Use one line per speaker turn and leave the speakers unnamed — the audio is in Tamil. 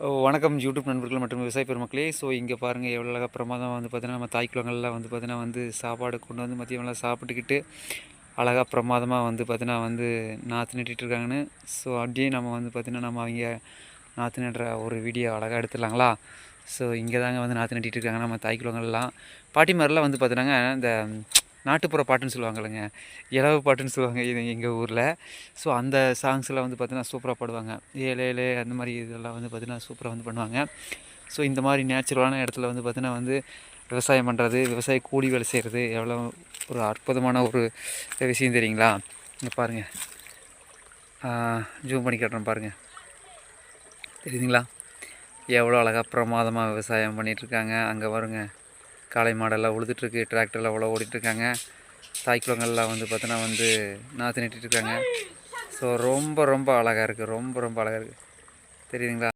வணக்கம் யூடியூப் நண்பர்கள் மற்றும் விவசாய பெருமக்களே. ஸோ இங்கே பாருங்கள் எவ்வளோ அழகாக பிரமாதம் வந்து பார்த்திங்கன்னா நம்ம தாய்க்குளங்கள்லாம் வந்து பார்த்திங்கன்னா வந்து சாப்பாடு கொண்டு வந்து மதியமெல்லாம் சாப்பிட்டுக்கிட்டு அழகாக பிரமாதமாக வந்து பார்த்தீங்கன்னா வந்து நாற்று நட்டுட்ருக்காங்கன்னு ஸோ அப்படியே நம்ம வந்து பார்த்திங்கன்னா நம்ம அவங்க நாற்று நடுற ஒரு வீடியோ அழகாக எடுத்துடலாங்களா? ஸோ இங்கே தாங்க வந்து நாற்று நட்டிகிட்டு இருக்காங்க நம்ம தாய் குளங்கள்லாம். பாட்டிமாரெலாம் வந்து பார்த்தினாங்க இந்த நாட்டுப்புற பாட்டுன்னு சொல்லுவாங்க இல்லைங்க இலவு பாட்டுன்னு சொல்லுவாங்க இது எங்கள் ஊரில். ஸோ அந்த சாங்ஸ்லாம் வந்து பார்த்திங்கன்னா சூப்பராக பாடுவாங்க. ஏழு ஏழு அந்த மாதிரி இதெல்லாம் வந்து பார்த்தீங்கன்னா சூப்பராக வந்து பண்ணுவாங்க. ஸோ இந்த மாதிரி நேச்சுரலான இடத்துல வந்து பார்த்திங்கன்னா வந்து விவசாயம் பண்ணுறது விவசாய கூலி வேலை செய்கிறது எவ்வளோ ஒரு அற்புதமான ஒரு விஷயம் தெரியுங்களா? இங்கே பாருங்கள் ஜூம் பண்ணி காட்டுறேன் பாருங்கள் தெரியுதுங்களா? எவ்வளோ அழகாக பிரமாதமாக விவசாயம் பண்ணிகிட்ருக்காங்க அங்கே வருங்க காளை மாடெல்லாம் உழுதுட்ருக்கு டிராக்டரில் அவ்வளோ ஓடிட்டுருக்காங்க. தாய்க்குளங்கள்லாம் வந்து பார்த்தோன்னா வந்து நாற்று நட்டிட்டுருக்காங்க. ஸோ ரொம்ப ரொம்ப அழகாக இருக்குது ரொம்ப ரொம்ப அழகாக இருக்குது தெரியுதுங்களா?